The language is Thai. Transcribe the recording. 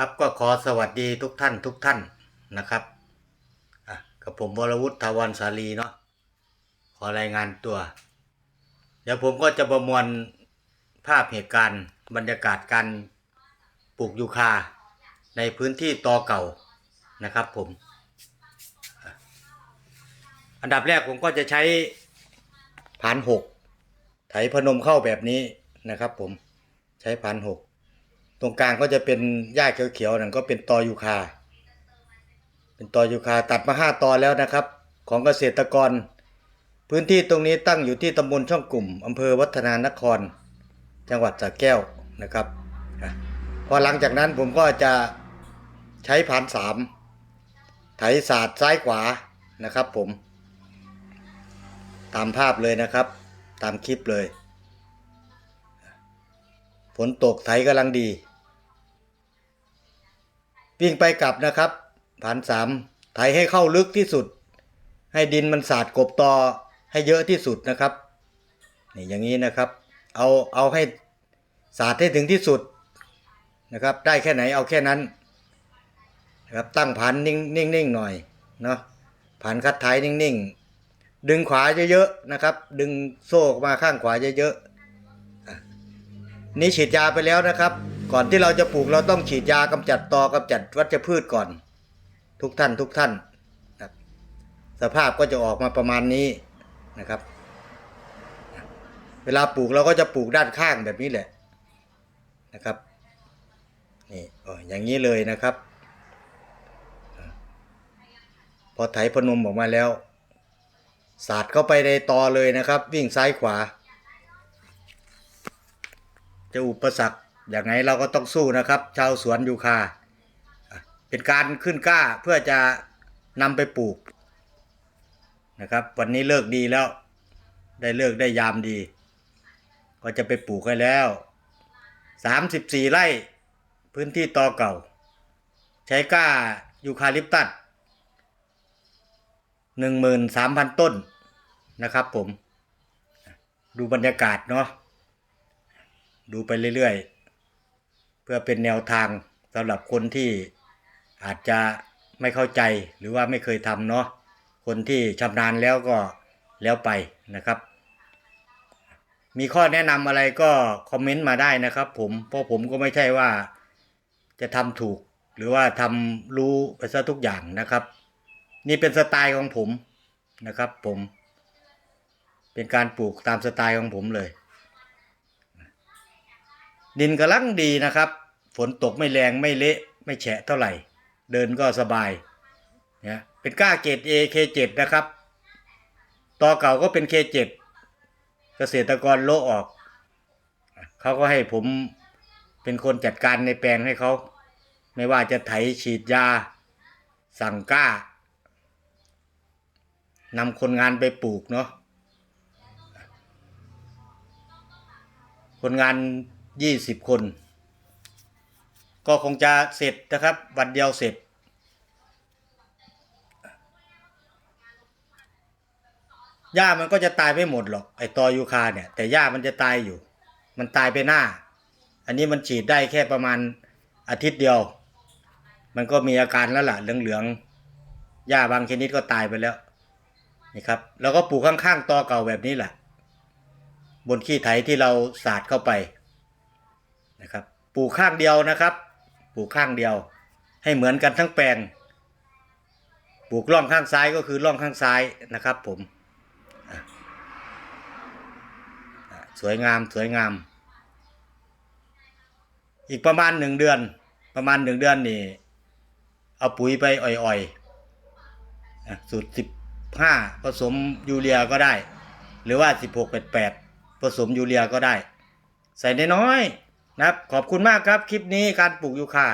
ครับก็ขอสวัสดีทุกท่านทุกท่านนะครับกับผมวรวุฒิทวันสาลีเนาะขอรายงานตัว เดี๋ยวผมก็จะประมวลภาพเหตุการณ์บรรยากาศการปลูกยูคาในพื้นที่ตอเก่านะครับผม อันดับแรกผมก็จะใช้ผ่านหกไถพนมเข้าแบบนี้นะครับผมใช้ผ่านหก ตรงกลางก็จะเป็นหญ้าเขียวๆนั่นก็เป็นตอยูคา เป็นตอยูคาตัดมาห้าตอแล้วนะครับ ของเกษตรกร พื้นที่ตรงนี้ตั้งอยู่ที่ตำบลช่องกลุ่มอำเภอวัฒนานคร จังหวัดสระแก้วนะครับพอหลังจากนั้นผมก็จะใช้ผ่านสามไถศาสตร์ซ้ายขวานะครับผม ตามภาพเลยนะครับ ตามคลิปเลย ฝนตกไถกำลังดี วิ่งไปกลับนะครับผ่านสามไถให้เข้าลึกที่สุด ให้ดินมันสาดกบตอให้เยอะที่สุดนะครับนี่อย่างนี้นะครับ เอาเอาให้สาดให้ถึงที่สุดนะครับ ได้แค่ไหนเอาแค่นั้นนะครับตั้งผ่านนิ่งนิ่งหน่อยเนาะผ่านคัดท้ายนิ่งนิ่งดึงขวาเยอะๆนะครับ ดึงโซ่มาข้างขวาเยอะๆนี่ฉีดยาไปแล้วนะครับ ก่อนที่เราจะปลูกเราต้องฉีดยากำจัดตอกำจัดวัชพืชก่อน ทุกท่านทุกท่านครับสภาพก็จะออกมาประมาณนี้นะครับ เวลาปลูกเราก็จะปลูกด้านข้างแบบนี้แหละนะครับนี่อ๋ออย่างนี้เลยนะครับ พอไถพนมออกมาแล้วสาดเข้าไปในตอเลยนะครับ วิ่งซ้ายขวา จะอุปสรรค อย่างไงเราก็ต้องสู้นะครับ ชาวสวนยูคา เป็นการขึ้นกล้าเพื่อจะนำไปปลูกนะครับ วันนี้เลิกดีแล้ว ได้เลิกได้ยามดี ก็จะไปปลูกให้แล้วสามสิบสี่ไร่พื้นที่ตอเก่า ใช้กล้ายูคาลิปตัสหนึ่งหมื่นสามพันต้นนะครับผม ดูบรรยากาศเนาะดูไปเรื่อยๆ เพื่อเป็นแนวทางสำหรับคนที่อาจจะไม่เข้าใจหรือว่าไม่เคยทำเนาะคนที่ชำนาญแล้วก็แล้วไปนะครับ มีข้อแนะนำอะไรก็คอมเมนต์มาได้นะครับผมเพราะผมก็ไม่ใช่ว่าจะทำถูกหรือว่าทำรู้ไปซะทุกอย่างนะครับ นี่เป็นสไตล์ของผมนะครับผม เป็นการปลูกตามสไตล์ของผมเลย ดินกำลังดีนะครับ ฝนตกไม่แรงไม่เละไม่แฉะเท่าไหร่ เดินก็สบายเนี่ยเป็นก้าเกรด A K7 นะครับตอเก่าก็เป็น K7 เจ็ดเกษตรกรโลออก เขาก็ให้ผมเป็นคนจัดการในแปลงให้เขา ไม่ว่าจะไถฉีดยา สั่งก้านำคนงานไปปลูกเนาะคนงาน ยี่สิบคน ก็คงจะเสร็จนะครับ วันเดียวเสร็จ หญ้ามันก็จะตายไม่หมดหรอกไอตอยูคาเนี่ย แต่หญ้ามันจะตายอยู่ มันตายไปหน้า อันนี้มันฉีดได้แค่ประมาณอาทิตย์เดียว มันก็มีอาการแล้วล่ะเหลืองๆหญ้าบางชนิดก็ตายไปแล้วนี่ครับแล้วก็ปลูกข้างๆตอเก่าแบบนี้แหละบนขี้ไถที่เราสาดเข้าไป นะครับปลูกข้างเดียวนะครับ ปลูกข้างเดียว ให้เหมือนกันทั้งแปลง ปลูกร่องข้างซ้ายก็คือร่องข้างซ้ายนะครับผมสวยงามสวยงาม อีกประมาณหนึ่งเดือน ประมาณหนึ่งเดือนนี่เอาปุ๋ยไปอ่อยๆอะสูตรสิบห้าผสมยูเรียก็ได้ หรือว่าสิบหกแปดแปดผสมยูเรียก็ได้ ใส่น้อยๆ นะครับ ขอบคุณมากครับ คลิปนี้การปลูกยูคา